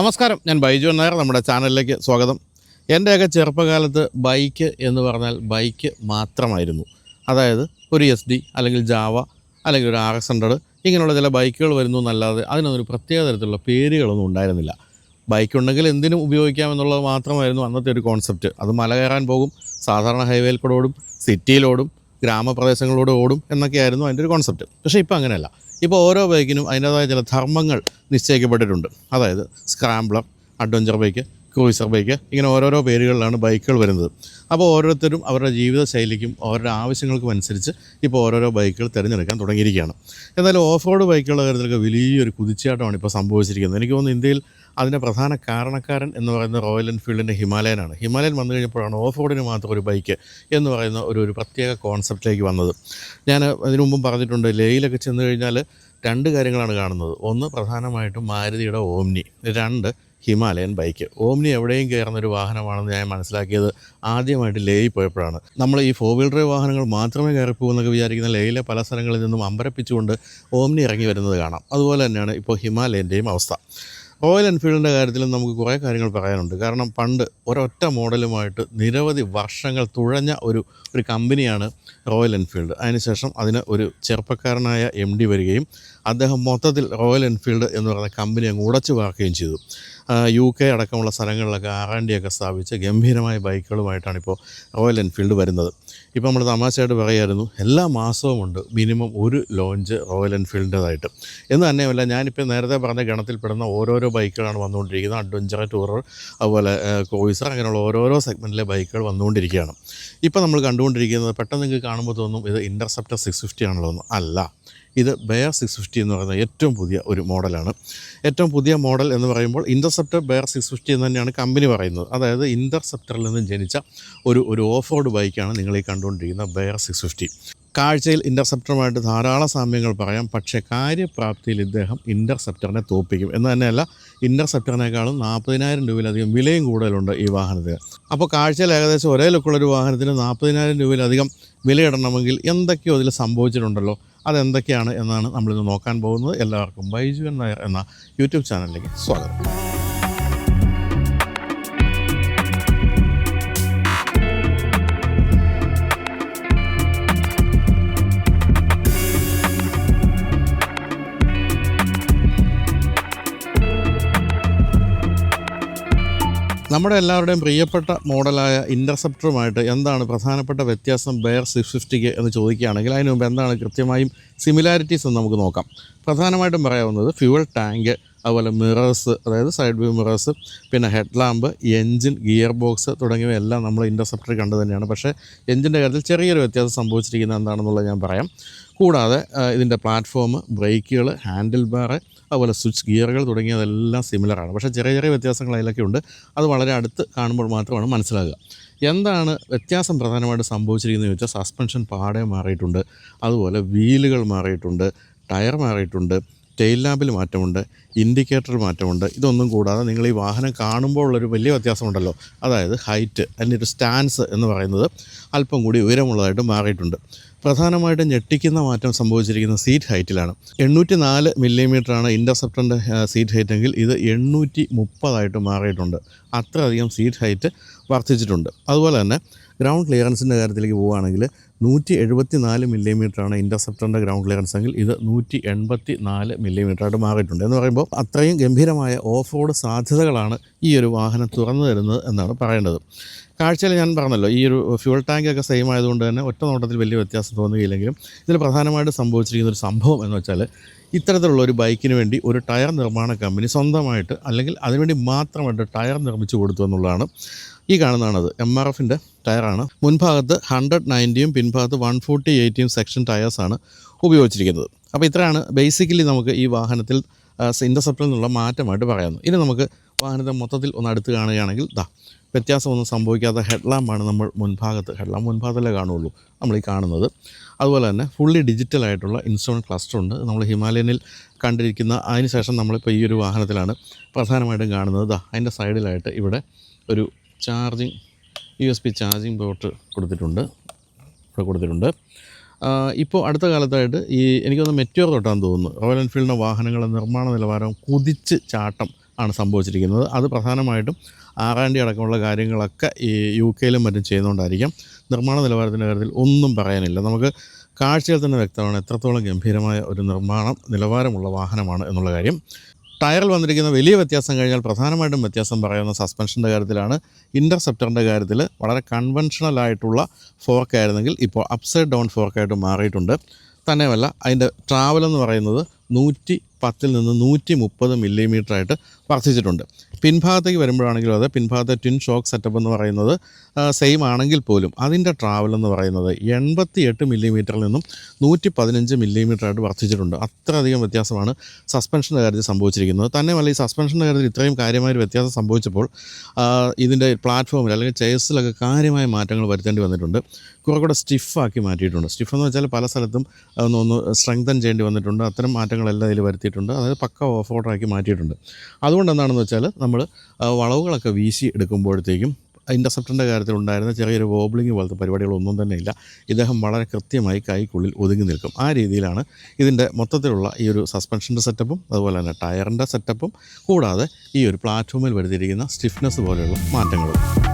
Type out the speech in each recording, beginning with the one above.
നമസ്കാരം ഞാൻ ബൈജു നായർ നമ്മുടെ ചാനലിലേക്ക് സ്വാഗതം. എന്റെയൊക്കെ ചെറുപ്പകാലത്ത് ബൈക്ക് എന്ന് പറഞ്ഞാൽ ബൈക്ക് മാത്രമായിരുന്നു. അതായത് ഒരു എസ് ഡി അല്ലെങ്കിൽ ജാവ അല്ലെങ്കിൽ ഒരു ആർ എസ് ഹൺഡ്രഡ് ഇങ്ങനെയുള്ള ചില ബൈക്കുകൾ വരുന്നു എന്നല്ലാതെ അതിനൊരു പ്രത്യേക തരത്തിലുള്ള പേരുകളൊന്നും ഉണ്ടായിരുന്നില്ല. ബൈക്ക് ഉണ്ടെങ്കിൽ എന്തിനും ഉപയോഗിക്കാമെന്നുള്ളത് മാത്രമായിരുന്നു അന്നത്തെ ഒരു കോൺസെപ്റ്റ് അത് മല കയറാൻ പോകും സാധാരണ ഹൈവേയിൽ കൂടെ ഓടും സിറ്റിയിലോടും ഗ്രാമപ്രദേശങ്ങളിലൂടെ ഓടും എന്നൊക്കെയായിരുന്നു അതിന്റെ ഒരു കോൺസെപ്റ്റ് പക്ഷേ ഇപ്പോൾ അങ്ങനെയല്ല. ഇപ്പോൾ ഓരോ ബൈക്കിനും അതിന്റേതായ ചില ധർമ്മങ്ങൾ നിശ്ചയിക്കപ്പെട്ടിട്ടുണ്ട്. അതായത് scrambler adventure bike cruiser bike ഇങ്ങനെ ഓരോരോ പേരുകളിലാണ് ബൈക്കുകൾ വരുന്നത്. അപ്പോൾ ഓരോരുത്തരും അവരുടെ ജീവിത ശൈലിക്കും അവരുടെ ആവശ്യങ്ങൾക്കും അനുസരിച്ച് ഇപ്പോൾ ഓരോരോ ബൈക്കുകൾ തിരഞ്ഞെടുക്കാൻ തുടങ്ങിയിരിക്കുകയാണ്. എന്നാലും ഓഫ് റോഡ് ബൈക്കുകളുടെ കാര്യത്തിലൊക്കെ വലിയൊരു കുതിച്ചാട്ടമാണ് ഇപ്പോൾ സംഭവിച്ചിരിക്കുന്നത്. എനിക്ക് തോന്നുന്നു ഇന്ത്യയിൽ അതിന്റെ പ്രധാന കാരണക്കാരൻ എന്ന് പറയുന്ന റോയൽ എൻഫീൽഡിന്റെ ഹിമാലയനാണ്. ഹിമാലയൻ വന്നു കഴിഞ്ഞപ്പോഴാണ് ഓഫ് റോഡിന് മാത്രം ഒരു ബൈക്ക് എന്ന് പറയുന്ന ഒരു ഒരു പ്രത്യേക കോൺസെപ്റ്റിലേക്ക് വന്നത്. ഞാൻ അതിനു മുമ്പും പറഞ്ഞിട്ടുണ്ട് ലേയിലൊക്കെ ചെന്ന് കഴിഞ്ഞാൽ രണ്ട് കാര്യങ്ങളാണ് കാണുന്നത്. ഒന്ന് പ്രധാനമായിട്ടും മാരുതിയുടെ ഓംനി രണ്ട് ഹിമാലയൻ ബൈക്ക് ഓംനി എവിടെയും കയറുന്ന ഒരു വാഹനമാണെന്ന് ഞാൻ മനസ്സിലാക്കിയത് ആദ്യമായിട്ട് ലേയിൽ പോയപ്പോഴാണ്. നമ്മൾ ഈ ഫോർ വീൽ ഡ്രൈവ് വാഹനങ്ങൾ മാത്രമേ കയറി പോകുന്നൊക്കെ വിചാരിക്കുന്ന ലേയിലെ പല സ്ഥലങ്ങളിൽ നിന്നും അമ്പരപ്പിച്ചുകൊണ്ട് ഓംനി ഇറങ്ങി വരുന്നത് കാണാം. അതുപോലെ തന്നെയാണ് ഇപ്പോൾ ഹിമാലയന്റെയും അവസ്ഥ. റോയൽ എൻഫീൽഡിന്റെ കാര്യത്തിൽ നമുക്ക് കുറേ കാര്യങ്ങൾ പറയാനുണ്ട്. കാരണം പണ്ട് ഒരൊറ്റ മോഡലുമായിട്ട് നിരവധി വർഷങ്ങൾ തുഴഞ്ഞ ഒരു ഒരു കമ്പനിയാണ് റോയൽ എൻഫീൽഡ് അതിനുശേഷം അതിന് ഒരു ചെറുപ്പക്കാരനായ എം ഡി വരികയും അദ്ദേഹം മൊത്തത്തിൽ റോയൽ എൻഫീൽഡ് എന്ന് പറയുന്ന കമ്പനി അങ്ങ് ഉടച്ചു ചെയ്തു. യു കെ അടക്കമുള്ള സ്ഥലങ്ങളിലൊക്കെ ഒക്കെ സ്ഥാപിച്ച് ഗംഭീരമായ ബൈക്കുകളുമായിട്ടാണ് ഇപ്പോൾ റോയൽ എൻഫീൽഡ് വരുന്നത്. ഇപ്പോൾ നമ്മൾ തമാശയായിട്ട് പറയായിരുന്നു എല്ലാ മാസവും ഉണ്ട് മിനിമം ഒരു ലോഞ്ച് റോയൽ എൻഫീൽഡിന്റെതായിട്ട്. എന്ന് തന്നെയല്ല ഞാനിപ്പോൾ നേരത്തെ പറഞ്ഞ ഗണത്തിൽപ്പെടുന്ന ഓരോരോ ബൈക്കുകളാണ് വന്നുകൊണ്ടിരിക്കുന്നത് അഡ്വഞ്ചർ ടൂറർ അതുപോലെ കോയിസർ അങ്ങനെയുള്ള ഓരോരോ സെഗ്മെന്റിലെ ബൈക്കുകൾ വന്നുകൊണ്ടിരിക്കുകയാണ്. ഇപ്പോൾ നമ്മൾ കണ്ടുകൊണ്ടിരിക്കുന്നത് പെട്ടെന്ന് നിങ്ങൾക്ക് കാണുമ്പോൾ തോന്നും ഇത് ഇന്റർസെപ്റ്റർ സിക്സ് ഫിഫ്റ്റി ആണല്ലോ അല്ല ഇത് ബെയർ സിക്സ് ഫിഫ്റ്റി എന്ന് പറയുന്ന ഏറ്റവും പുതിയ ഒരു മോഡലാണ്. ഏറ്റവും പുതിയ മോഡൽ എന്ന് പറയുമ്പോൾ ഇന്റർസെപ്റ്റർ ബെയർ സിക്സ് ഫിഫ്റ്റി എന്ന് തന്നെയാണ് കമ്പനി പറയുന്നത്. അതായത് ഇന്റർസെപ്റ്ററിൽ നിന്ന് ജനിച്ച ഒരു ഒരു ഓഫ് റോഡ് ബൈക്കാണ് നിങ്ങൾ ഈ കണ്ടുകൊണ്ടിരിക്കുന്ന ബെയർ സിക്സ് ഫിഫ്റ്റി കാഴ്ചയിൽ ഇന്റർസെപ്റ്ററുമായിട്ട് ധാരാളം സാമ്യങ്ങൾ പറയാം. പക്ഷേ കാര്യപ്രാപ്തിയിൽ ഇദ്ദേഹം ഇന്റർസെപ്റ്ററിനെ തോപ്പിക്കും എന്ന് തന്നെയല്ല ഇന്റർസെപ്റ്ററിനേക്കാളും നാൽപ്പതിനായിരം രൂപയിലധികം വിലയും കൂടുതലുണ്ട് ഈ വാഹനത്തിന്. അപ്പോൾ കാഴ്ചയിൽ ഏകദേശം ഒരേ ലുക്കുള്ളൊരു വാഹനത്തിന് നാൽപ്പതിനായിരം രൂപയിലധികം വിലയിടണമെങ്കിൽ എന്തൊക്കെയോ അതിൽ സംഭവിച്ചിട്ടുണ്ടല്ലോ. അതെന്തൊക്കെയാണ് എന്നാണ് നമ്മളിന്ന് നോക്കാൻ പോകുന്നത്. എല്ലാവർക്കും ബൈജു എന്ന എന്ന യൂട്യൂബ് ചാനലിലേക്ക് സ്വാഗതം. നമ്മുടെ എല്ലാവരുടെയും പ്രിയപ്പെട്ട മോഡലായ ഇന്റർസെപ്റ്ററുമായിട്ട് എന്താണ് പ്രധാനപ്പെട്ട വ്യത്യാസം ബെയർ സിക്സ് ഫിഫ്റ്റിക്ക് എന്ന് ചോദിക്കുകയാണെങ്കിൽ അതിന് മുമ്പ് എന്താണ് കൃത്യമായും സിമിലാരിറ്റീസ് എന്ന് നമുക്ക് നോക്കാം. പ്രധാനമായിട്ടും പറയാവുന്നത് ഫ്യൂവൽ ടാങ്ക് അതുപോലെ മിറേഴ്സ് അതായത് സൈഡ് വ്യൂ മിറേഴ്സ് പിന്നെ head lamp engine gear box തുടങ്ങിയവയെല്ലാം നമ്മൾ ഇന്റർസെപ്റ്റർ കണ്ടു തന്നെയാണ്. പക്ഷേ എൻജിന്റെ കാര്യത്തിൽ ചെറിയൊരു വ്യത്യാസം സംഭവിച്ചിരിക്കുന്നത് എന്താണെന്നുള്ളത് ഞാൻ പറയാം. കൂടാതെ ഇതിന്റെ പ്ലാറ്റ്ഫോം ബ്രേക്കുകൾ ഹാൻഡിൽ ബാർ അതുപോലെ സ്വിച്ച് ഗിയറുകൾ തുടങ്ങിയതെല്ലാം സിമിലറാണ് പക്ഷേ ചെറിയ ചെറിയ വ്യത്യാസങ്ങൾ അതിലൊക്കെ ഉണ്ട്. അത് വളരെ അടുത്ത് കാണുമ്പോൾ മാത്രമാണ് മനസ്സിലാകുക. എന്താണ് വ്യത്യാസം പ്രധാനമായിട്ട് സംഭവിച്ചിരിക്കുന്നത് ചോദിച്ചാൽ സസ്പെൻഷൻ പാടെ മാറിയിട്ടുണ്ട്. അതുപോലെ വീലുകൾ മാറിയിട്ടുണ്ട്. ടയർ മാറിയിട്ടുണ്ട്. ടെയിൽ ലാമ്പിൽ മാറ്റമുണ്ട് ഇൻഡിക്കേറ്റർ മാറ്റമുണ്ട്. ഇതൊന്നും കൂടാതെ നിങ്ങൾ ഈ വാഹനം കാണുമ്പോൾ ഉള്ളൊരു വലിയ വ്യത്യാസമുണ്ടല്ലോ. അതായത് ഹൈറ്റ് അതിന്റെ ഒരു സ്റ്റാൻസ് എന്ന് പറയുന്നത് അല്പം കൂടി ഉയരമുള്ളതായിട്ട് മാറിയിട്ടുണ്ട്. പ്രധാനമായിട്ടും ഞെട്ടിക്കുന്ന മാറ്റം സംഭവിച്ചിരിക്കുന്ന സീറ്റ് ഹൈറ്റിലാണ് എണ്ണൂറ്റി നാല് മില്ലിമീറ്ററാണ് ഇന്റർസെപ്റ്ററിന്റെ സീറ്റ് ഹൈറ്റ് എങ്കിൽ ഇത് എണ്ണൂറ്റി മുപ്പതായിട്ട് മാറിയിട്ടുണ്ട്. അത്രയധികം സീറ്റ് ഹൈറ്റ് വർദ്ധിച്ചിട്ടുണ്ട്. അതുപോലെ തന്നെ ഗ്രൗണ്ട് ക്ലിയറൻസിന്റെ കാര്യത്തിലേക്ക് പോവുകയാണെങ്കിൽ നൂറ്റി എഴുപത്തി നാല് മില്ലിമീറ്ററാണ് ഇന്റർസെപ്റ്ററിന്റെ ഗ്രൗണ്ട് ക്ലിയറൻസ് എങ്കിൽ ഇത് നൂറ്റി എൺപത്തി നാല് മില്ലിമീറ്ററായിട്ട് മാറിയിട്ടുണ്ട്. എന്ന് പറയുമ്പോൾ അത്രയും ഗംഭീരമായ ഓഫ് റോഡ് സാധ്യതകളാണ് ഈ ഒരു വാഹനം തുറന്നു തരുന്നത് എന്നാണ് പറയേണ്ടത്. കാഴ്ചയിൽ ഞാൻ പറഞ്ഞല്ലോ ഈ ഒരു ഫ്യൂൾ ടാങ്കൊക്കെ സെയിം ആയതുകൊണ്ട് തന്നെ ഒറ്റ നോട്ടത്തിൽ വലിയ വ്യത്യാസം തോന്നുകയില്ലെങ്കിലും ഇതിൽ പ്രധാനമായിട്ട് സംഭവിച്ചിരിക്കുന്ന ഒരു സംഭവം എന്ന് വെച്ചാൽ ഇത്തരത്തിലുള്ള ഒരു ബൈക്കിന് വേണ്ടി ഒരു ടയർ നിർമ്മാണ കമ്പനി സ്വന്തമായിട്ട് അല്ലെങ്കിൽ അതിനുവേണ്ടി മാത്രമായിട്ട് ടയർ നിർമ്മിച്ചു കൊടുത്തു എന്നുള്ളതാണ് ഈ കാണുന്നതാണത്. എം ആർ എഫിന്റെ ടയറാണ് മുൻഭാഗത്ത് ഹൺഡ്രഡ് നയന്റിയും പിൻഭാഗത്ത് വൺ ഫോർട്ടി എയ്റ്റിയും സെക്ഷൻ ടയേഴ്സാണ് ഉപയോഗിച്ചിരിക്കുന്നത്. അപ്പോൾ ഇത്രയാണ് ബേസിക്കലി നമുക്ക് ഈ വാഹനത്തിൽ ഇന്റർസെപ്റ്റിൽ നിന്നുള്ള മാറ്റമായിട്ട് പറയാവുന്നത് ഇനി നമുക്ക് വാഹനത്തെ മൊത്തത്തിൽ ഒന്ന് അടുത്ത് കാണുകയാണെങ്കിൽ ദാ വ്യത്യാസമൊന്നും സംഭവിക്കാത്ത ഹെഡ്ലാമ്പാണ് നമ്മൾ മുൻഭാഗത്ത്. ഹെഡ്ലാം മുൻഭാഗത്തല്ലേ കാണുള്ളൂ നമ്മൾ ഈ കാണുന്നത്. അതുപോലെ തന്നെ ഫുള്ളി ഡിജിറ്റൽ ആയിട്ടുള്ള ഇൻസ്ട്രുമെന്റ് ക്ലസ്റ്റർ ഉണ്ട്. നമ്മൾ ഹിമാലയനിൽ കണ്ടിരിക്കുന്ന അതിന് ശേഷം നമ്മളിപ്പോൾ ഈ ഒരു വാഹനത്തിലാണ് പ്രധാനമായിട്ടും കാണുന്നത്. ദാ അതിന്റെ സൈഡിലായിട്ട് ഇവിടെ ഒരു charging U S B charging port കൊടുത്തിട്ടുണ്ട്. ഇവിടെ കൊടുത്തിട്ടുണ്ട്. ഇപ്പോൾ അടുത്ത കാലത്തായിട്ട് ഈ എനിക്കൊന്ന് മെറ്റോർ തൊട്ടാന്ന് തോന്നുന്നു. റോയൽ എൻഫീൽഡിന്റെ വാഹനങ്ങളുടെ നിർമ്മാണ നിലവാരം കുതിച്ച് ചാട്ടം. ആണ് സംഭവിച്ചിരിക്കുന്നത്. അത് പ്രധാനമായിട്ടും ആറാണ്ടി അടക്കമുള്ള കാര്യങ്ങളൊക്കെ ഈ യു കെയിലും മറ്റും ചെയ്യുന്നതുകൊണ്ടായിരിക്കാം നിർമ്മാണ നിലവാരത്തിന്റെ കാര്യത്തിൽ ഒന്നും പറയാനില്ല. നമുക്ക് കാഴ്ചയിൽ തന്നെ വ്യക്തമാണ് എത്രത്തോളം ഗംഭീരമായ ഒരു നിർമ്മാണം നിലവാരമുള്ള വാഹനമാണ് എന്നുള്ള കാര്യം. ടയറിൽ വന്നിരിക്കുന്ന വലിയ വ്യത്യാസം കഴിഞ്ഞാൽ പ്രധാനമായിട്ടും വ്യത്യാസം പറയുന്ന സസ്പെൻഷന്റെ കാര്യത്തിലാണ്. ഇന്റർസെപ്റ്ററിന്റെ കാര്യത്തിൽ വളരെ കൺവെൻഷണൽ ആയിട്ടുള്ള ഫോർക്ക് ആയിരുന്നെങ്കിൽ ഇപ്പോൾ അപ്സൈഡ് ഡൗൺ ഫോർക്കായിട്ട് മാറിയിട്ടുണ്ട്. തന്നെയുമല്ല അതിന്റെ ട്രാവൽ എന്ന് പറയുന്നത് നൂറ്റി പത്തിൽ നിന്ന് നൂറ്റി മുപ്പത് മില്ലിമീറ്റർ ആയിട്ട് വർദ്ധിച്ചിട്ടുണ്ട്. പിൻഭാഗത്തേക്ക് വരുമ്പോഴാണെങ്കിലും അത് പിൻഭാഗത്തെ ട്വിൻ ഷോക്ക് സെറ്റപ്പ് എന്ന് പറയുന്നത് സെയിം ആണെങ്കിൽ പോലും അതിന്റെ ട്രാവൽ എന്ന് പറയുന്നത് എൺപത്തി എട്ട് മില്ലിമീറ്ററിൽ നിന്നും നൂറ്റി പതിനഞ്ച് മില്ലിമീറ്റർ ആയിട്ട് വർദ്ധിച്ചിട്ടുണ്ട്. അത്രയധികം വ്യത്യാസമാണ് സസ്പെൻഷന്റെ കാര്യത്തിൽ സംഭവിച്ചിരിക്കുന്നത്. തന്നെയുമല്ല ഈ സസ്പെൻഷന്റെ കാര്യത്തിൽ ഇത്രയും കാര്യമായ വ്യത്യാസം സംഭവിച്ചപ്പോൾ ഇതിന്റെ പ്ലാറ്റ്ഫോമിൽ അല്ലെങ്കിൽ ചെയർസിലൊക്കെ കാര്യമായ മാറ്റങ്ങൾ വരുത്തേണ്ടി വന്നിട്ടുണ്ട്. കുറെ കൂടെ സ്റ്റിഫാക്കി മാറ്റിയിട്ടുണ്ട്. സ്റ്റിഫ് എന്ന് വെച്ചാൽ പല സ്ഥലത്തും ഒന്ന് സ്ട്രെങ്തൻ ചെയ്യേണ്ടി വന്നിട്ടുണ്ട്. അത്തരം മാറ്റങ്ങളെല്ലാം ഇതിൽ വരുത്തിയിട്ടുണ്ട് അതായത് പക്ക ഓഫ് റോഡാക്കി മാറ്റിയിട്ടുണ്ട്. അതുകൊണ്ട് എന്താണെന്ന് വെച്ചാൽ നമ്മൾ വളവുകളൊക്കെ വീശി എടുക്കുമ്പോഴത്തേക്കും ഇന്റർസെപ്റ്ററിന്റെ കാര്യത്തിൽ ഉണ്ടായിരുന്ന ചെറിയൊരു വോബ്ലിംഗ് പോലത്തെ പരിപാടികളൊന്നും തന്നെ ഇല്ല. ഇദ്ദേഹം വളരെ കൃത്യമായി കൈക്കുള്ളിൽ ഒതുങ്ങി നിൽക്കും. ആ രീതിയിലാണ് ഇതിന്റെ മൊത്തത്തിലുള്ള ഈ ഒരു സസ്പെൻഷന്റെ സെറ്റപ്പും അതുപോലെ തന്നെ ടയറിന്റെ സെറ്റപ്പും കൂടാതെ ഈ ഒരു പ്ലാറ്റ്ഫോമിൽ വരുത്തിയിരിക്കുന്ന സ്റ്റിഫ്നെസ് പോലെയുള്ള മാറ്റങ്ങളും.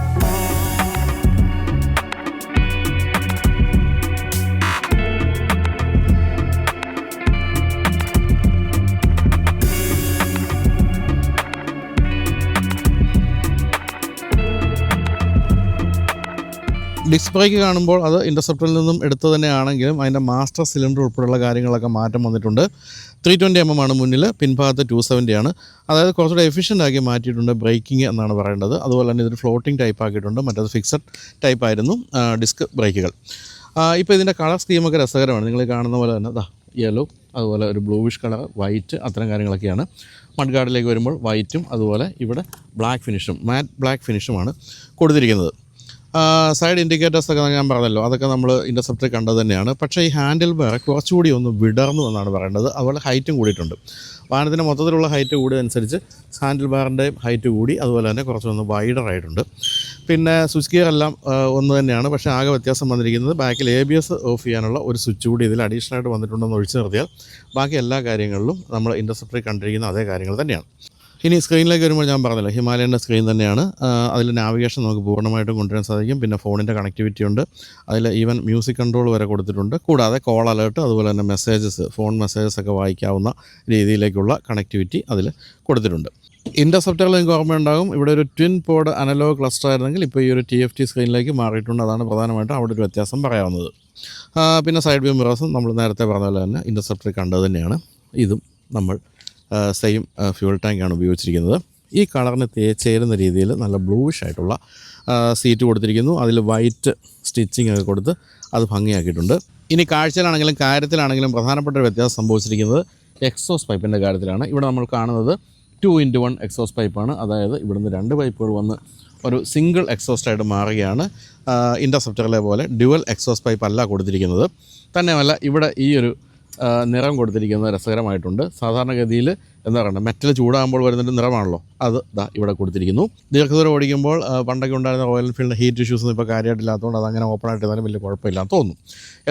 ഡിസ്ക് ബ്രേക്ക് കാണുമ്പോൾ അത് ഇന്റർസെപ്റ്ററിൽ നിന്നും എടുത്തു തന്നെയാണെങ്കിലും അതിന്റെ മാസ്റ്റർ സിലിണ്ടർ ഉൾപ്പെടെയുള്ള കാര്യങ്ങളൊക്കെ മാറ്റം വന്നിട്ടുണ്ട്. ത്രീ ട്വന്റി എം എം ആണ് മുന്നിൽ പിൻഭാഗത്ത് ടു സെവന്റി ആണ്. അതായത് കുറച്ചുകൂടെ എഫിഷ്യന്റ് ആക്കി മാറ്റിയിട്ടുണ്ട് ബ്രേക്കിംഗ് എന്നാണ് പറയേണ്ടത്. അതുപോലെ തന്നെ ഇതൊരു ഫ്ലോട്ടിംഗ് ടൈപ്പ് ആക്കിയിട്ടുണ്ട്. മറ്റേത് ഫിക്സഡ് ടൈപ്പ് ആയിരുന്നു ഡിസ്ക് ബ്രേക്കുകൾ. ഇപ്പോൾ ഇതിന്റെ കളർ സ്കീമൊക്കെ രസകരമാണ്. നിങ്ങൾ കാണുന്ന പോലെ തന്നെ അതാ യെല്ലോ അതുപോലെ ഒരു ബ്ലൂവിഷ് കളർ വൈറ്റ് അത്തരം കാര്യങ്ങളൊക്കെയാണ്. മഡ്ഗാർഡിലേക്ക് വരുമ്പോൾ വൈറ്റും അതുപോലെ ഇവിടെ ബ്ലാക്ക് ഫിനിഷും മാറ്റ് ബ്ലാക്ക് ഫിനിഷുമാണ് കൊടുത്തിരിക്കുന്നത്. സൈഡ് ഇൻഡിക്കേറ്റേഴ്സ് ഒക്കെ ഞാൻ പറഞ്ഞല്ലോ. അതൊക്കെ നമ്മൾ ഇന്റർസെപ്റ്റർ കണ്ടത് തന്നെയാണ്. പക്ഷേ ഈ ഹാൻഡിൽ ബാർ കുറച്ചുകൂടി ഒന്ന് വിടർന്നു എന്നാണ് പറയേണ്ടത്. അതുപോലെ ഹൈറ്റും കൂടിയിട്ടുണ്ട്. വാഹനത്തിന്റെ മൊത്തത്തിലുള്ള ഹൈറ്റ് കൂടിയതനുസരിച്ച് ഹാൻഡിൽ ബാറിന്റെയും ഹൈറ്റ് കൂടി അതുപോലെ തന്നെ കുറച്ചൊന്ന് വൈഡർ ആയിട്ടുണ്ട്. പിന്നെ സ്വിച്ച് ഗിയർ എല്ലാം ഒന്ന് തന്നെയാണ്. പക്ഷേ ആകെ വ്യത്യാസം വന്നിരിക്കുന്നത് ബാക്കിൽ എ ബി എസ് ഓഫ് ചെയ്യാനുള്ള ഒരു സ്വിച്ച് കൂടി ഇതിൽ അഡീഷണൽ ആയിട്ട് വന്നിട്ടുണ്ടെന്ന് ഒഴിച്ചു നിർത്തിയാൽ ബാക്കി എല്ലാ കാര്യങ്ങളിലും നമ്മൾ ഇന്റർസെപ്റ്ററിൽ കണ്ടിരിക്കുന്ന അതേ കാര്യങ്ങൾ തന്നെയാണ്. ഇനി സ്ക്രീനിലേക്ക് വരുമ്പോൾ ഞാൻ പറഞ്ഞല്ലോ ഹിമാലയന്റെ സ്ക്രീൻ തന്നെയാണ്. അതിൽ നാവിഗേഷൻ നമുക്ക് പൂർണമായിട്ട് കൊണ്ടുവരാൻ സാധിക്കും. പിന്നെ ഫോണിന്റെ കണക്ടിവിറ്റി ഉണ്ട്. അതിൽ ഈവൻ മ്യൂസിക് കൺട്രോൾ വരെ കൊടുത്തിട്ടുണ്ട്. കൂടാതെ കോൾ അലേർട്ട് അതുപോലെ തന്നെ മെസ്സേജസ് ഫോൺ മെസ്സേജസ് ഒക്കെ വായിക്കാവുന്ന രീതിയിലേക്കുള്ള കണക്ടിവിറ്റി അതിൽ കൊടുത്തിട്ടുണ്ട്. ഇന്റർസെപ്റ്ററിൽ നിങ്ങൾക്ക് ഓർമ്മയുണ്ടാകും ഇവിടെ ഒരു ട്വിൻ പോഡ് അനലോഗ് ക്ലസ്റ്റർ ആയിരുന്നെങ്കിൽ ഇപ്പോൾ ഈ ഒരു ടി എഫ് ടി സ്ക്രീനിലേക്ക് മാറിയിട്ടുണ്ട്. അതാണ് പ്രധാനമായിട്ടും അവിടെ ഒരു വ്യത്യാസം പറയാവുന്നത്. പിന്നെ സൈഡ് വ്യൂ മിറേഴ്സും നമ്മൾ നേരത്തെ പറഞ്ഞ പോലെ തന്നെ ഇന്റർസെപ്റ്റർ കണ്ടത് തന്നെയാണ്. ഇതും നമ്മൾ സെയിം ഫ്യൂൾ ടാങ്കാണ് ഉപയോഗിച്ചിരിക്കുന്നത്. ഈ കളറിന് ചേരുന്ന രീതിയിൽ നല്ല ബ്ലൂയിഷ് ആയിട്ടുള്ള സീറ്റ് കൊടുത്തിരിക്കുന്നു. അതിൽ വൈറ്റ് സ്റ്റിച്ചിങ് ഒക്കെ കൊടുത്ത് അത് ഭംഗിയാക്കിയിട്ടുണ്ട്. ഇനി കാഴ്ചയിലാണെങ്കിലും കാര്യത്തിലാണെങ്കിലും പ്രധാനപ്പെട്ട ഒരു വ്യത്യാസം സംഭവിച്ചിരിക്കുന്നത് എക്സോസ് പൈപ്പിന്റെ കാര്യത്തിലാണ്. ഇവിടെ നമ്മൾ കാണുന്നത് ടു ഇന്റു വൺ എക്സോസ് പൈപ്പാണ് അതായത് ഇവിടുന്ന് രണ്ട് പൈപ്പുകൾ വന്ന് ഒരു സിംഗിൾ എക്സോസ്റ്റായിട്ട് മാറുകയാണ്. ഇന്റർസെപ്റ്ററിലെ പോലെ ഡ്യുവൽ എക്സോസ് പൈപ്പ് അല്ല കൊടുത്തിരിക്കുന്നത്. തന്നെയല്ല ഇവിടെ ഈ ഒരു നിറം കൊടുത്തിരിക്കുന്നത് രസകരമായിട്ടുണ്ട്. സാധാരണഗതിയിൽ എന്താ പറയുക മെറ്റൽ ചൂടാകുമ്പോൾ വരുന്നൊരു നിറമാണല്ലോ. അത് ദാ ഇവിടെ കൊടുത്തിരിക്കുന്നു. ദീർഘദൂരം ഓടിക്കുമ്പോൾ പണ്ടൊക്കെ ഉണ്ടായിരുന്ന റോയൽ എൻഫീൽഡിന്റെ ഹീറ്റ് ഇഷ്യൂസ് ഒന്നും ഇപ്പോൾ കാര്യമായിട്ടില്ലാത്തതുകൊണ്ട് അതങ്ങനെ ഓപ്പൺ ആയിട്ട് ഇരുന്നാലും വലിയ കുഴപ്പമില്ലാന്ന് തോന്നുന്നു.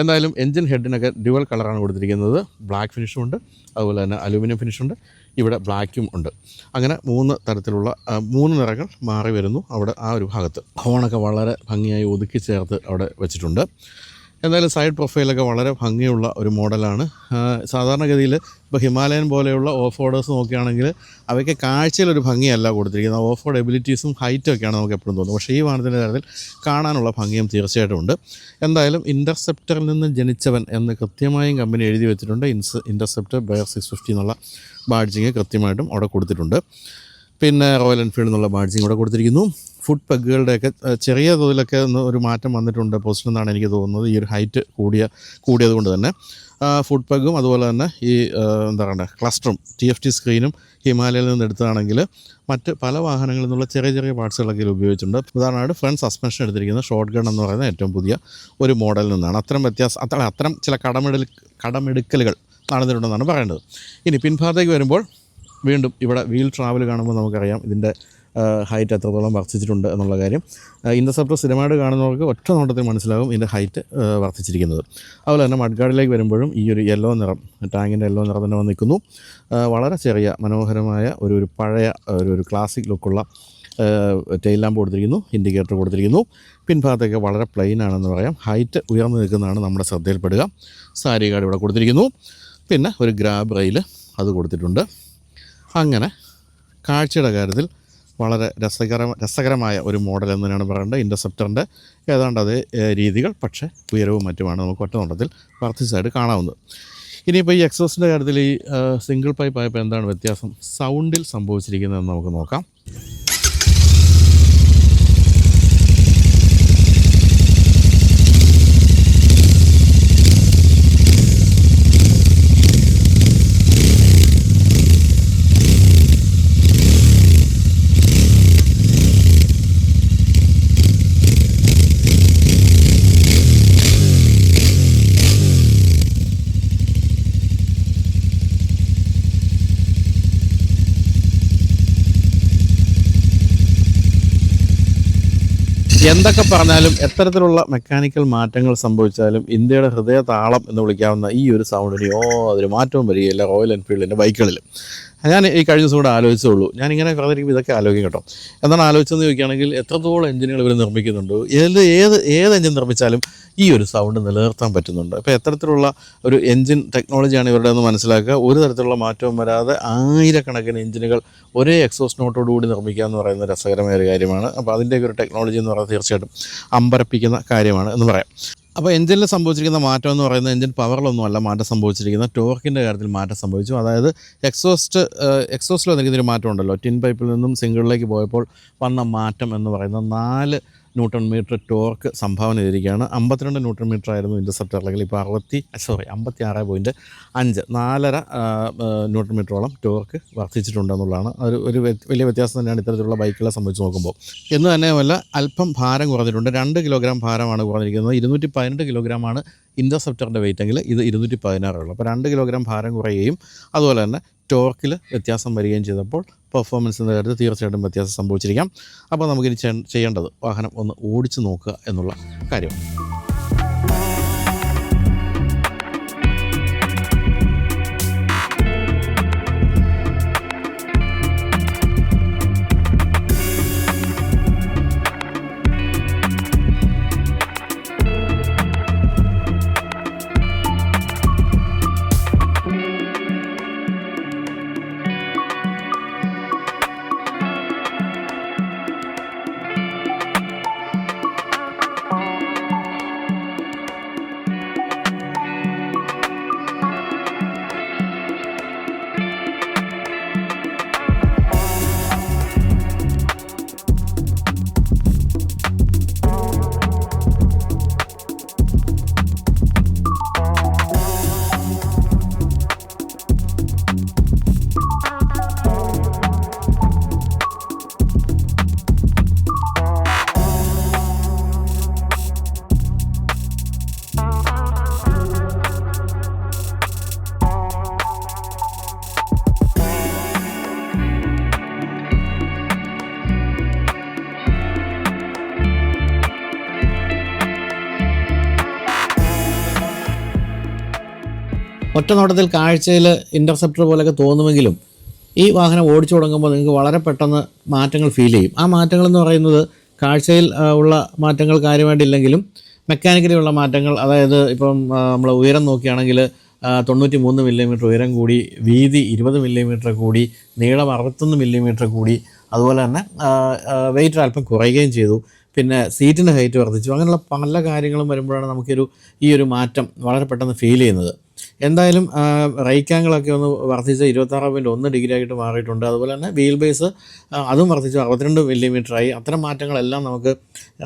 എന്തായാലും എഞ്ചിൻ ഹെഡിനൊക്കെ ഡ്യുവൽ കളറാണ് കൊടുത്തിരിക്കുന്നത്. ബ്ലാക്ക് ഫിനിഷും ഉണ്ട്. അതുപോലെ തന്നെ അലൂമിനിയം ഫിനിഷുണ്ട് ഇവിടെ ബ്ലാക്കും ഉണ്ട്. അങ്ങനെ മൂന്ന് തരത്തിലുള്ള മൂന്ന് നിറങ്ങൾ മാറി വരുന്നു അവിടെ ആ ഒരു ഭാഗത്ത്. ഹോണൊക്കെ വളരെ ഭംഗിയായി ഒതുക്കി ചേർത്ത് അവിടെ വെച്ചിട്ടുണ്ട്. എന്തായാലും സൈഡ് പ്രൊഫൈലൊക്കെ വളരെ ഭംഗിയുള്ള ഒരു മോഡലാണ്. സാധാരണഗതിയിൽ ഇപ്പോൾ ഹിമാലയൻ പോലെയുള്ള ഓഫ് റോഡേഴ്സ് നോക്കുകയാണെങ്കിൽ അവയ്ക്ക് കാഴ്ചയിലൊരു ഭംഗിയല്ല കൊടുത്തിരിക്കുന്നത്. ഓഫ് റോഡ് എബിലിറ്റീസും ഹൈറ്റും ഒക്കെയാണ് നമുക്ക് എപ്പോഴും തോന്നുന്നത്. പക്ഷേ ഈ വാഹനത്തിന്റെ കാര്യത്തിൽ കാണാനുള്ള ഭംഗിയും തീർച്ചയായിട്ടും ഉണ്ട്. എന്തായാലും ഇന്റർസെപ്റ്ററിൽ നിന്ന് ജനിച്ചവൻ എന്ന് കൃത്യമായും കമ്പനി എഴുതി വെച്ചിട്ടുണ്ട്. ഇൻസ് ഇന്റർസെപ്റ്റർ ബയർ സിക്സ് ഫിഫ്റ്റി എന്നുള്ള ബാഡ്ജിങ് കൃത്യമായിട്ടും അവിടെ കൊടുത്തിട്ടുണ്ട്. പിന്നെ റോയൽ എൻഫീൽഡ് എന്നുള്ള ബാഡ്ജിങ് ഇവിടെ കൊടുത്തിരിക്കുന്നു. ഫുഡ് പെഗുകളുടെയൊക്കെ ചെറിയ തോതിലൊക്കെ ഒന്ന് ഒരു മാറ്റം വന്നിട്ടുണ്ട്. പൊസിഷൻ എന്നാണ് എനിക്ക് തോന്നുന്നത്. ഈ ഒരു ഹൈറ്റ് കൂടിയ കൂടിയത് കൊണ്ട് തന്നെ ഫുഡ് പെഗും അതുപോലെ തന്നെ ഈ എന്താ പറയുക ക്ലസ്റ്ററും ടി എഫ് ടി സ്ക്രീനും ഹിമാലയയിൽ നിന്ന് എടുത്തതാണെങ്കിൽ മറ്റ് പല വാഹനങ്ങളിൽ നിന്നുള്ള ചെറിയ ചെറിയ പാർട്സുകളൊക്കെ ഇതിൽ ഉപയോഗിച്ചിട്ടുണ്ട്. ഉദാഹരണമായിട്ട് ഫ്രണ്ട് സസ്പെൻഷൻ എടുത്തിരിക്കുന്നത് ഷോർട്ട് ഗൺ എന്ന് പറയുന്ന ഏറ്റവും പുതിയ ഒരു മോഡലിൽ നിന്നാണ്. അത്തരം വ്യത്യാസം അത്ര അത്തരം ചില കടമെടു കടമെടുക്കലുകൾ നടന്നിട്ടുണ്ടെന്നാണ് പറയേണ്ടത്. ഇനി പിൻഭാഗത്തേക്ക് വരുമ്പോൾ വീണ്ടും ഇവിടെ വീൽ ട്രാവൽ കാണുമ്പോൾ നമുക്കറിയാം ഇതിന്റെ ഹൈറ്റ് എത്രത്തോളം വർദ്ധിച്ചിട്ടുണ്ട് എന്നുള്ള കാര്യം. ഇന്റർസെപ്റ്റർ സ്ഥിരമായിട്ട് കാണുന്നവർക്ക് ഒറ്റ നോട്ടത്തിൽ മനസ്സിലാകും ഇതിന്റെ ഹൈറ്റ് വർദ്ധിച്ചിരിക്കുന്നത്. അതുപോലെ തന്നെ മഡ്ഗാർഡിലേക്ക് വരുമ്പോഴും ഈ ഒരു യെല്ലോ നിറം ടാങ്കിന്റെ യെല്ലോ നിറം തന്നെ വന്ന് നിൽക്കുന്നു. വളരെ ചെറിയ മനോഹരമായ ഒരു ഒരു പഴയ ഒരു ഒരു ക്ലാസിക് ലുക്കുള്ള ടെയിൽ ലാമ്പ് കൊടുത്തിരിക്കുന്നു ഇൻഡിക്കേറ്റർ കൊടുത്തിരിക്കുന്നു. പിൻഭാഗത്തൊക്കെ വളരെ പ്ലെയിൻ ആണെന്ന് പറയാം. ഹൈറ്റ് ഉയർന്നു നിൽക്കുന്നതാണ് നമ്മുടെ ശ്രദ്ധയിൽപ്പെടുക. സാരി കാർഡ് ഇവിടെ കൊടുത്തിരിക്കുന്നു. പിന്നെ ഒരു ഗ്രാബ് റെയിൽ അത് കൊടുത്തിട്ടുണ്ട്. അങ്ങനെ കാഴ്ചയുടെ കാര്യത്തിൽ വളരെ രസകര രസകരമായ ഒരു മോഡൽ എന്ന് തന്നെയാണ് പറയേണ്ടത്. ഇന്റർസെപ്റ്ററിന്റെ ഏതാണ്ട് അതേ രീതികൾ പക്ഷേ ഉയരവും മറ്റുമാണ് നമുക്ക് ഒറ്റ നോട്ടത്തിൽ വർദ്ധിച്ചതായിട്ട് കാണാവുന്നത്. ഇനിയിപ്പോൾ ഈ എക്സോസിന്റെ കാര്യത്തിൽ ഈ സിംഗിൾ പൈപ്പ് ആയപ്പോൾ എന്താണ് വ്യത്യാസം? സൗണ്ടിൽ സംഭവിച്ചിരിക്കുന്നതെന്ന് നമുക്ക് നോക്കാം. എന്തൊക്കെ പറഞ്ഞാലും എത്തരത്തിലുള്ള മെക്കാനിക്കൽ മാറ്റങ്ങൾ സംഭവിച്ചാലും ഇന്ത്യയുടെ ഹൃദയ താളം എന്ന് വിളിക്കാവുന്ന ഈ ഒരു സൗണ്ടിന് യാതൊരു മാറ്റവും വരികയില്ല റോയൽ എൻഫീൽഡിന്റെ ബൈക്കുകളിൽ ഞാൻ ഈ കഴിഞ്ഞ ദിവസം കൂടെ ആലോചിച്ചുള്ളൂ ഞാനിങ്ങനെ പറഞ്ഞിരിക്കും ഇതൊക്കെ ആലോചിക്കും കേട്ടോ. എന്താണ് ആലോചിച്ചെന്ന് ചോദിക്കുകയാണെങ്കിൽ എത്രത്തോളം എഞ്ചിനുകൾ ഇവർ നിർമ്മിക്കുന്നുണ്ട്? ഏത് ഏത് ഏത് എഞ്ചിൻ നിർമ്മിച്ചാലും ഈ ഒരു സൗണ്ട് നിലനിർത്താൻ പറ്റുന്നുണ്ട്. അപ്പോൾ എത്തരത്തിലുള്ള ഒരു എഞ്ചിൻ ടെക്നോളജിയാണ് ഇവരുടെ മനസ്സിലാക്കുക. ഒരു തരത്തിലുള്ള മാറ്റവും വരാതെ ആയിരക്കണക്കിന് എഞ്ചിനുകൾ ഒരേ എക്സോസ് നോട്ടോടുകൂടി നിർമ്മിക്കുക എന്ന് പറയുന്ന രസകരമായ ഒരു കാര്യമാണ്. അപ്പോൾ അതിന്റെയൊക്കെ ഒരു ടെക്നോളജി എന്ന് പറയുന്നത് തീർച്ചയായിട്ടും അമ്പരപ്പിക്കുന്ന കാര്യമാണ് എന്ന് പറയാം. അപ്പോൾ എഞ്ചിനിൽ സംഭവിച്ചിരിക്കുന്ന മാറ്റം എന്ന് പറയുന്നത് എഞ്ചിൻ പവറിലൊന്നും അല്ല മാറ്റം സംഭവിച്ചിരിക്കുന്ന ടോർക്കിന്റെ കാര്യത്തിൽ മാറ്റം സംഭവിച്ചു. അതായത് എക്സോസ്റ്റ് എക്സോസ്റ്റിൽ വന്നിരിക്കുന്ന ഒരു മാറ്റം ഉണ്ടല്ലോ. ടിൻ പൈപ്പിൽ നിന്നും സിംഗിളിലേക്ക് പോയപ്പോൾ വന്ന മാറ്റം എന്ന് പറയുന്നത് നാല് ന്യൂട്ടൺ മീറ്റർ ടോർക്ക് സംഭാവന ചെയ്തിരിക്കുകയാണ്. അമ്പത്തിരണ്ട് ന്യൂട്ടൺ മീറ്റർ ആയിരുന്നു ഇന്റർസെപ്റ്റർ അല്ലെങ്കിൽ ഇപ്പോൾ അറുപത്തി സോറി അമ്പത്തി ആറ് പോയിന്റ് അഞ്ച് നാലര ന്യൂട്ടൺ മീറ്ററോളം ടോർക്ക് വർദ്ധിച്ചിട്ടുണ്ടെന്നുള്ളതാണ്. ഒരു ഒരു വലിയ വ്യത്യാസം തന്നെയാണ് ഇത്തരത്തിലുള്ള ബൈക്കുകളെ സംബന്ധിച്ച് നോക്കുമ്പോൾ. എന്ന് തന്നെയുമല്ല അല്പം ഭാരം കുറഞ്ഞിട്ടുണ്ട്. രണ്ട് കിലോഗ്രാം ഭാരമാണ് കുറഞ്ഞിരിക്കുന്നത്. ഇരുന്നൂറ്റി പതിനെട്ട് കിലോഗ്രാമാണ് ഇന്റർസെപ്റ്ററിന്റെ വെയിറ്റ് എങ്കിൽ ഇത് ഇരുന്നൂറ്റി പതിനാറുള്ളൂ അപ്പോൾ രണ്ട് കിലോഗ്രാം ഭാരം കുറയുകയും അതുപോലെ തന്നെ ടോർക്കിൽ വ്യത്യാസം വരികയും ചെയ്തപ്പോൾ പെർഫോമൻസിന്റെ കാര്യത്തിൽ തീർച്ചയായിട്ടും വ്യത്യാസം സംഭവിച്ചിരിക്കാം. അപ്പോൾ നമുക്കിനി ചെയ്യേണ്ടത് വാഹനം ഒന്ന് ഓടിച്ചു നോക്കുക എന്നുള്ള കാര്യം ഒറ്റ നോട്ടത്തിൽ കാഴ്ചയിൽ ഇന്റർസെപ്റ്റർ പോലെയൊക്കെ തോന്നുമെങ്കിലും ഈ വാഹനം ഓടിച്ചു തുടങ്ങുമ്പോൾ നിങ്ങൾക്ക് വളരെ പെട്ടെന്ന് മാറ്റങ്ങൾ ഫീൽ ചെയ്യും. ആ മാറ്റങ്ങൾ എന്ന് പറയുന്നത് കാഴ്ചയിൽ ഉള്ള മാറ്റങ്ങൾ കാര്യമായിട്ടില്ലെങ്കിലും മെക്കാനിക്കലി ഉള്ള മാറ്റങ്ങൾ അതായത് ഇപ്പം നമ്മൾ ഉയരം നോക്കുകയാണെങ്കിൽ തൊണ്ണൂറ്റി മൂന്ന് മില്ലിമീറ്റർ ഉയരം കൂടി വീതി ഇരുപത് മില്ലിമീറ്റർ കൂടി നീളം അറുപത്തൊന്ന് മില്ലിമീറ്റർ കൂടി അതുപോലെ തന്നെ വെയിറ്റ് അല്പം കുറയുകയും ചെയ്തു. പിന്നെ സീറ്റിന്റെ ഹൈറ്റ് വർദ്ധിച്ചു. അങ്ങനെയുള്ള പല കാര്യങ്ങളും വരുമ്പോഴാണ് നമുക്കൊരു ഈ ഒരു മാറ്റം വളരെ പെട്ടെന്ന് ഫീൽ ചെയ്യുന്നത്. എന്തായാലും റൈറ്റ് ഒന്ന് വർദ്ധിച്ച് ഇരുപത്താറ് പോയിന്റ് ഒന്ന് ഡിഗ്രി ആയിട്ട് മാറിയിട്ടുണ്ട്. അതുപോലെ തന്നെ വീൽ ബേസ് അതും വർദ്ധിച്ചു അറുപത്തിരണ്ട് മില്ലിമീറ്ററായി അത്തരം മാറ്റങ്ങളെല്ലാം നമുക്ക്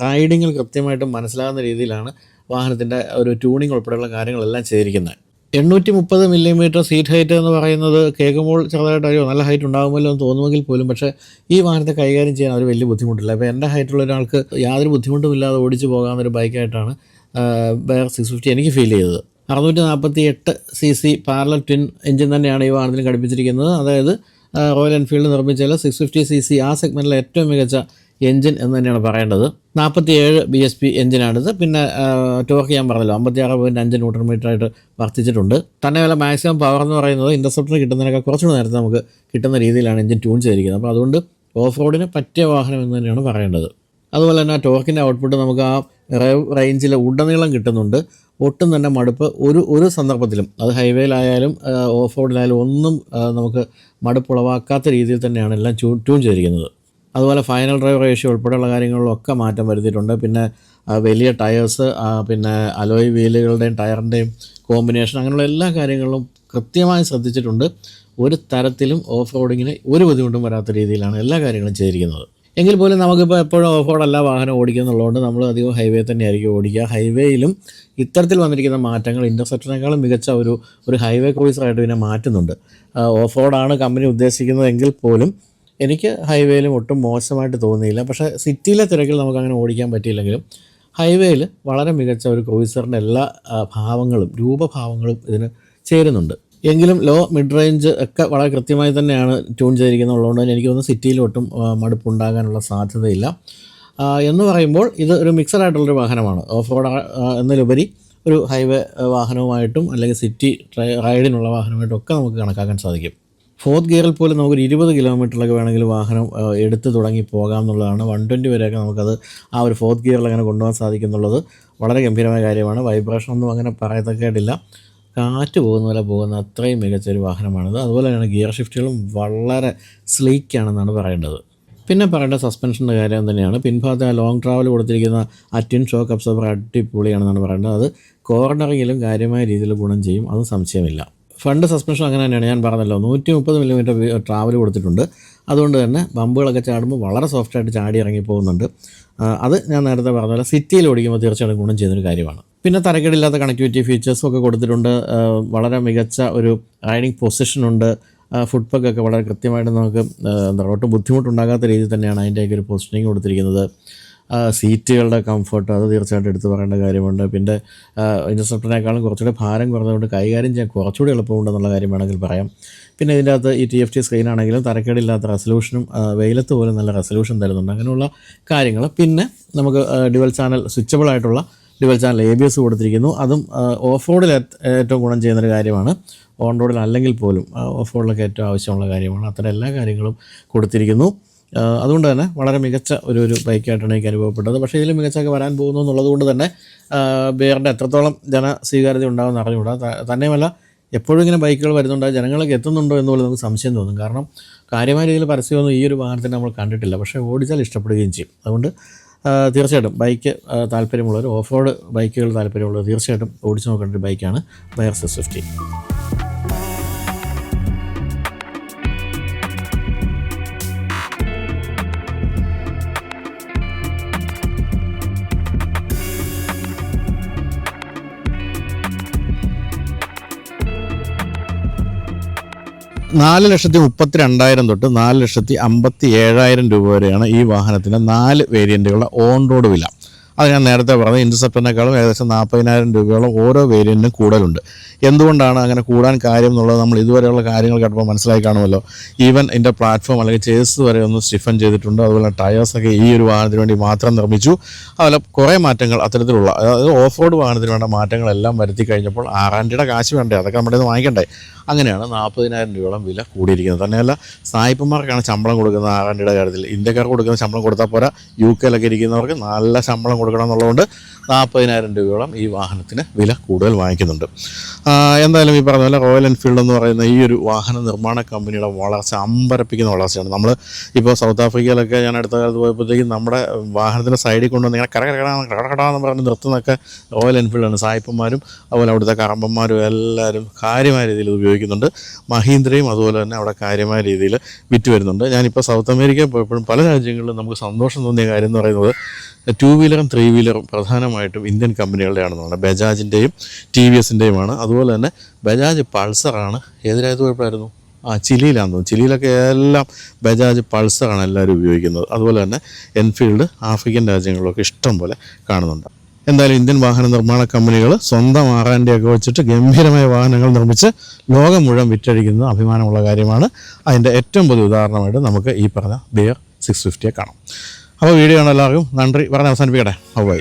റൈഡിങ്ങിൽ കൃത്യമായിട്ട് മനസ്സിലാകുന്ന രീതിയിലാണ് വാഹനത്തിന്റെ ഒരു ട്യൂണിങ് ഉൾപ്പെടെയുള്ള കാര്യങ്ങളെല്ലാം ചെയ്തിരിക്കുന്നത്. എണ്ണൂറ്റി മുപ്പത് മില്ലിമീറ്റർ സീറ്റ് ഹൈറ്റ് എന്ന് പറയുന്നത് കേൾക്കുമ്പോൾ ചെറുതായിട്ട് അയ്യോ നല്ല ഹൈറ്റ് ഉണ്ടാകുമല്ലോ എന്ന് തോന്നുമെങ്കിൽ പോലും പക്ഷേ ഈ വാഹനത്തെ കൈകാര്യം ചെയ്യാൻ അവർ വലിയ ബുദ്ധിമുട്ടില്ല. അപ്പോൾ എന്റെ ഹൈറ്റുള്ള ഒരാൾക്ക് യാതൊരു ബുദ്ധിമുട്ടുമില്ലാതെ ഓടിച്ചു പോകാവുന്നൊരു ബൈക്കായിട്ടാണ് ബയർ സിക്സ് ഫിഫ്റ്റി എനിക്ക് ഫീൽ ചെയ്തത്. അറുന്നൂറ്റി നാൽപ്പത്തി എട്ട് C C parallel twin engine തന്നെയാണ് ഈ വാഹനത്തിന് ഘടിപ്പിച്ചിരിക്കുന്നത്. അതായത് റോയൽ എൻഫീൽഡ് നിർമ്മിച്ച സിക്സ് ഫിഫ്റ്റി സി സി ആ സെഗ്മെന്റിലെ ഏറ്റവും മികച്ച എഞ്ചിൻ എന്ന് തന്നെയാണ് പറയേണ്ടത്. നാൽപ്പത്തി ഏഴ് ബി എസ് പി എഞ്ചിനാണിത്. പിന്നെ ടോർക്ക് ഞാൻ പറഞ്ഞല്ലോ അമ്പത്തി ആറ് പോയിന്റ് അഞ്ച് ന്യൂട്രൺ മീറ്റർ ആയിട്ട് വർദ്ധിച്ചിട്ടുണ്ട്. തന്നെ വില മാക്സിമം പവർ എന്ന് പറയുന്നത് ഇന്റർസെപ്റ്റർ കിട്ടുന്നതിനൊക്കെ കുറച്ചുകൂടി നേരത്തെ നമുക്ക് കിട്ടുന്ന രീതിയിലാണ് എഞ്ചിൻ ട്യൂൺ ചെയ്തിരിക്കുന്നത്. അപ്പോൾ അതുകൊണ്ട് ഓഫ് റോഡിന് പറ്റിയ വാഹനം എന്ന് തന്നെയാണ് പറയേണ്ടത്. അതുപോലെ തന്നെ ടോർക്കിന്റെ ഔട്ട്പുട്ട് നമുക്ക് ആ റേഞ്ചിൽ ഉടനീളം കിട്ടുന്നുണ്ട്. ഒട്ടും തന്നെ മടുപ്പ് ഒരു ഒരു സന്ദർഭത്തിലും. അത് ഹൈവേയിലായാലും ഓഫ് റോഡിലായാലും ഒന്നും നമുക്ക് മടുപ്പുളവാക്കാത്ത രീതിയിൽ തന്നെയാണ് എല്ലാം ട്യൂൺ ട്യൂൺ ചെയ്തിരിക്കുന്നത്. അതുപോലെ ഫൈനൽ ഡ്രൈവ് റേഷ്യോ ഉൾപ്പെടെയുള്ള കാര്യങ്ങളിലൊക്കെ മാറ്റം വരുത്തിയിട്ടുണ്ട്. പിന്നെ വലിയ ടയേഴ്സ് പിന്നെ അലോയ് വീലുകളുടെയും ടയറിന്റെയും കോമ്പിനേഷൻ അങ്ങനെയുള്ള എല്ലാ കാര്യങ്ങളും കൃത്യമായി ശ്രദ്ധിച്ചിട്ടുണ്ട്. ഒരു തരത്തിലും ഓഫ് റോഡിങ്ങിന് ഒരു ബുദ്ധിമുട്ടും വരാത്ത രീതിയിലാണ് എല്ലാ കാര്യങ്ങളും ചെയ്തിരിക്കുന്നത്. എങ്കിൽ പോലും നമുക്കിപ്പോൾ എപ്പോഴും ഓഫ് റോഡല്ല വാഹനം ഓടിക്കുന്നുള്ളതുകൊണ്ട് നമ്മൾ അധികം ഹൈവേ തന്നെയായിരിക്കും ഓടിക്കുക. ഹൈവേയിലും ഇത്തരത്തിൽ വന്നിരിക്കുന്ന മാറ്റങ്ങൾ ഇന്റർസെപ്ഷനേക്കാളും മികച്ച ഒരു ഒരു ഹൈവേ ക്രൂസറായിട്ട് ഇതിനെ മാറ്റുന്നുണ്ട്. ഓഫ് റോഡാണ് കമ്പനി ഉദ്ദേശിക്കുന്നതെങ്കിൽ പോലും എനിക്ക് ഹൈവേയിലും ഒട്ടും മോശമായിട്ട് തോന്നിയില്ല പക്ഷേ സിറ്റിയിലെ തിരക്കിൽ നമുക്ക് അങ്ങനെ ഓടിക്കാൻ പറ്റിയില്ലെങ്കിലും ഹൈവേയിൽ വളരെ മികച്ച ഒരു ക്രൂസറിന്റെ എല്ലാ ഭാവങ്ങളും രൂപഭാവങ്ങളും ഇതിന് ചേരുന്നുണ്ട്. എങ്കിലും ലോ മിഡ് റേഞ്ച് ഒക്കെ വളരെ കൃത്യമായി തന്നെയാണ് ട്യൂൺ ചെയ്തിരിക്കുന്നത്. ഉള്ളതുകൊണ്ട് തന്നെ എനിക്ക് തോന്നുന്നു സിറ്റിയിൽ ഒട്ടും മടുപ്പുണ്ടാകാനുള്ള സാധ്യതയില്ല. എന്ന് പറയുമ്പോൾ ഇത് ഒരു മിക്സഡ് ആയിട്ടുള്ളൊരു വാഹനമാണ്. ഓഫ് റോഡ് എന്നതിലുപരി ഒരു ഹൈവേ വാഹനവുമായിട്ടും അല്ലെങ്കിൽ സിറ്റി റൈഡിനുള്ള വാഹനമായിട്ടും ഒക്കെ നമുക്ക് കണക്കാക്കാൻ സാധിക്കും. ഫോർത്ത് ഗിയറിൽ പോലും നമുക്കൊരു ഇരുപത് കിലോമീറ്ററിലൊക്കെ വേണമെങ്കിൽ വാഹനം എടുത്ത് തുടങ്ങി പോകാം എന്നുള്ളതാണ് വൺ ട്വന്റി വരെയൊക്കെ നമുക്കത് ആ ഒരു ഫോർത്ത് ഗിയറിൽ അങ്ങനെ കൊണ്ടുപോകാൻ സാധിക്കുന്നുള്ളത് വളരെ ഗംഭീരമായ കാര്യമാണ്. വൈബ്രേഷൻ ഒന്നും അങ്ങനെ പറയത്തക്കായിട്ടില്ല കാറ്റ് പോകുന്ന പോലെ പോകുന്ന അത്രയും മികച്ച ഒരു വാഹനമാണിത്. അതുപോലെ തന്നെ ഗിയർ ഷിഫ്റ്റുകളും വളരെ സ്ലീക്കാണെന്നാണ് പറയേണ്ടത്. പിന്നെ പറയേണ്ട സസ്പെൻഷന്റെ കാര്യം തന്നെയാണ്. പിൻഭാഗത്ത് ലോങ് ട്രാവൽ കൊടുത്തിരിക്കുന്ന അറ്റിൻ ഷോക്ക് അബ്സോർബർ അടിപൊളിയാണെന്നാണ് പറയേണ്ടത്. അത് കോർണറിങ്ങിലും കാര്യമായ രീതിയിൽ ഗുണം ചെയ്യും അത് സംശയമില്ല. ഫ്രണ്ട് സസ്പെൻഷൻ അങ്ങനെ തന്നെയാണ് ഞാൻ പറഞ്ഞല്ലോ. നൂറ്റി മുപ്പത് മില്ലിമീറ്റർ ട്രാവൽ കൊടുത്തിട്ടുണ്ട്. അതുകൊണ്ട് തന്നെ ബമ്പുകളൊക്കെ ചാടുമ്പോൾ വളരെ സോഫ്റ്റായിട്ട് ചാടി ഇറങ്ങി പോകുന്നുണ്ട്. അത് ഞാൻ നേരത്തെ പറഞ്ഞ പോലെ സിറ്റിയിൽ ഓടിക്കുമ്പോൾ തീർച്ചയായിട്ടും ഗുണം ചെയ്യുന്നൊരു കാര്യമാണ്. പിന്നെ തരക്കേടില്ലാത്ത കണക്ടിവിറ്റി ഫീച്ചേഴ്സും ഒക്കെ കൊടുത്തിട്ടുണ്ട്. വളരെ മികച്ച ഒരു റൈഡിങ് പൊസിഷനുണ്ട് ഫുഡ് ഒക്കെ വളരെ കൃത്യമായിട്ട് നമുക്ക് എന്താ പറയുക ഒട്ടും ബുദ്ധിമുട്ടുണ്ടാകാത്ത രീതിയിൽ തന്നെയാണ് അതിന്റെയൊക്കെ ഒരു പൊസിഷനിങ് കൊടുത്തിരിക്കുന്നത്. സീറ്റുകളുടെ കംഫർട്ട് അത് തീർച്ചയായിട്ടും എടുത്തു പറയേണ്ട കാര്യമുണ്ട്. പിന്നെ ഇന്റർസെപ്റ്ററിനേക്കാളും കുറച്ചുകൂടി ഭാരം കുറഞ്ഞതുകൊണ്ട് കൈകാര്യം ചെയ്യാൻ കുറച്ചുകൂടി എളുപ്പമുണ്ടെന്നുള്ള കാര്യം വേണമെങ്കിൽ പറയാം. പിന്നെ ഇതിന്റെ അകത്ത് ഈ ടി എഫ് ടി സ്ക്രീനാണെങ്കിലും തരക്കേടില്ലാത്ത റെസൊല്യൂഷനും വെയിലത്ത് പോലും നല്ല റെസൊല്യൂഷൻ തരുന്നുണ്ട്. അങ്ങനെയുള്ള കാര്യങ്ങൾ. പിന്നെ നമുക്ക് ഡുവൽ ചാനൽ സ്വിച്ചബിൾ ആയിട്ടുള്ള dual channel A B S കൊടുത്തിരിക്കുന്നു. അതും ഓഫ് റോഡിൽ ഏറ്റവും ഗുണം ചെയ്യുന്നൊരു കാര്യമാണ്. ഓൺ റോഡിൽ അല്ലെങ്കിൽ പോലും ഓഫ് റോഡിലൊക്കെ ഏറ്റവും ആവശ്യമുള്ള കാര്യമാണ്. അത്തരം എല്ലാ കാര്യങ്ങളും കൊടുത്തിരിക്കുന്നു. അതുകൊണ്ട് തന്നെ വളരെ മികച്ച ഒരു ഒരു ബൈക്കായിട്ടാണ് എനിക്ക് അനുഭവപ്പെട്ടത്. പക്ഷേ ഇതിൽ മികച്ചൊക്കെ വരാൻ പോകുന്നു എന്നുള്ളത് കൊണ്ട് തന്നെ ബിയറിന്റെ എത്രത്തോളം ജന സ്വീകാര്യത ഉണ്ടാകുമെന്ന് അറിഞ്ഞുകൂടാ. തന്നെയുമല്ല എപ്പോഴും ഇങ്ങനെ ബൈക്കുകൾ വരുന്നുണ്ടോ ജനങ്ങൾക്ക് എത്തുന്നുണ്ടോ എന്നുള്ളത് നമുക്ക് സംശയം തോന്നും. കാരണം കാര്യമായ രീതിയിൽ പരസ്യമൊന്നും ഈ ഒരു വാഹനത്തിന് നമ്മൾ കണ്ടിട്ടില്ല. പക്ഷേ ഓടിച്ചാൽ ഇഷ്ടപ്പെടുകയും ചെയ്യും. അതുകൊണ്ട് തീർച്ചയായിട്ടും ബൈക്ക് താല്പര്യമുള്ളവർ ഓഫ് റോഡ് ബൈക്കുകൾ താല്പര്യമുള്ളവർ തീർച്ചയായിട്ടും ഓടിച്ചു നോക്കേണ്ട ഒരു ബൈക്കാണ് ബയർ സിക്സ് ഫിഫ്റ്റി നാല് ലക്ഷത്തി മുപ്പത്തി രണ്ടായിരം തൊട്ട് നാല് ലക്ഷത്തി അമ്പത്തി ഏഴായിരം രൂപ വരെയാണ് ഈ വാഹനത്തിന് നാല് വേരിയന്റുകളുടെ ഓൺ റോഡ് വില. അത് ഞാൻ നേരത്തെ പറഞ്ഞത് ഇന്റർസെപ്റ്ററിനേക്കാളും ഏകദേശം നാൽപ്പതിനായിരം രൂപയോളം ഓരോ വേരിയന്റിനും കൂടുതലുണ്ട്. എന്തുകൊണ്ടാണ് അങ്ങനെ കൂടാൻ കാര്യം എന്നുള്ളത് നമ്മൾ ഇതുവരെയുള്ള കാര്യങ്ങൾ കേട്ടപ്പോൾ മനസ്സിലായി കാണുമല്ലോ. ഈവൻ ഇതിന്റെ പ്ലാറ്റ്ഫോം അല്ലെങ്കിൽ ചേസ് വരെ ഒന്ന് സ്റ്റിഫൻ ചെയ്തിട്ടുണ്ട്. അതുപോലെ ടയേഴ്സൊക്കെ ഈ ഒരു വാഹനത്തിന് വേണ്ടി മാത്രം നിർമ്മിച്ചു. അതുപോലെ കുറേ മാറ്റങ്ങൾ അത്തരത്തിലുള്ള അതായത് ഓഫ് റോഡ് വാഹനത്തിന് വേണ്ട മാറ്റങ്ങളെല്ലാം വരുത്തി കഴിഞ്ഞപ്പോൾ ആറാൻഡിയുടെ കാശ് വേണ്ടേ? അതൊക്കെ നമ്മുടെ ഇത് വാങ്ങിക്കണ്ടേ? അങ്ങനെയാണ് നാൽപ്പതിനായിരം രൂപയോളം വില കൂടിയിരിക്കുന്നത്. തന്നെയല്ല സായിപ്പന്മാർക്കാണ് ശമ്പളം കൊടുക്കുന്നത് ആറാൻഡിയുടെ കാര്യത്തിൽ. ഇന്ത്യക്കാർക്ക് കൊടുക്കുന്ന ശമ്പളം കൊടുത്താൽ പോരാ യു കെയിലൊക്കെ ഇരിക്കുന്നവർക്ക് നല്ല ശമ്പളം കൊടുക്കണം എന്നുള്ളതുകൊണ്ട് നാൽപ്പതിനായിരം രൂപയോളം ഈ വാഹനത്തിന് വില കൂടുതൽ വാങ്ങിക്കുന്നുണ്ട്. എന്തായാലും ഈ പറഞ്ഞ പോലെ റോയൽ എൻഫീൽഡ് എന്ന് പറയുന്ന ഈ ഒരു വാഹന നിർമ്മാണ കമ്പനിയുടെ വളർച്ച അമ്പരപ്പിക്കുന്ന വളർച്ചയാണ്. നമ്മൾ ഇപ്പോൾ സൗത്ത് ആഫ്രിക്കയിലൊക്കെ ഞാൻ അടുത്ത കാലത്ത് പോയപ്പോഴത്തേക്കും നമ്മുടെ വാഹനത്തിന്റെ സൈഡിൽ കൊണ്ടുവന്ന് ഇങ്ങനെ കടകട കടകടാന്ന് പറഞ്ഞ് നിർത്തുന്നൊക്കെ റോയൽ എൻഫീൽഡാണ് സായിപ്പന്മാരും അതുപോലെ അവിടുത്തെ കറമ്പന്മാരും എല്ലാവരും കാര്യമായ രീതിയിൽ ഉപയോഗിക്കുന്നുണ്ട്. മഹീന്ദ്രയും അതുപോലെ തന്നെ അവിടെ കാര്യമായ രീതിയിൽ വിറ്റ് വരുന്നുണ്ട് ഞാനിപ്പോൾ സൗത്ത് അമേരിക്കയിൽ പോയപ്പോഴും പല രാജ്യങ്ങളിലും നമുക്ക് സന്തോഷം തോന്നിയ കാര്യം എന്ന് പറയുന്നത് ടു വീലറും ത്രീ വീലറും പ്രധാനമായിട്ടും ഇന്ത്യൻ കമ്പനികളുടെയാണെന്നാണ്. ബജാജിന്റെയും ടി വി എസിന്റെയുമാണ് അതുപോലെ തന്നെ ബജാജ് പൾസറാണ്. ഏതിനായത് കുഴപ്പമായിരുന്നു? ആ ചിലിയിലാണെന്ന് തോന്നുന്നു. ചിലിയിലൊക്കെ എല്ലാം ബജാജ് പൾസറാണ് എല്ലാവരും ഉപയോഗിക്കുന്നത്. അതുപോലെ തന്നെ എൻഫീൽഡ് ആഫ്രിക്കൻ രാജ്യങ്ങളിലൊക്കെ ഇഷ്ടം പോലെ കാണുന്നുണ്ട്. എന്തായാലും ഇന്ത്യൻ വാഹന നിർമ്മാണ കമ്പനികൾ സ്വന്തം ആറാന്റെയൊക്കെ വെച്ചിട്ട് ഗംഭീരമായ വാഹനങ്ങൾ നിർമ്മിച്ച് ലോകം മുഴുവൻ വിറ്റഴിക്കുന്നത് അഭിമാനമുള്ള കാര്യമാണ്. അതിന്റെ ഏറ്റവും പുതിയ ഉദാഹരണമായിട്ട് നമുക്ക് ഈ പറഞ്ഞ ബിയർ സിക്സ് ഫിഫ്റ്റിയെ കാണാം. അപ്പോൾ വീഡിയോ ആണ് എല്ലാവർക്കും നന്ദി. പറഞ്ഞ് അവസാനിപ്പിക്കട്ടെ. ബൈ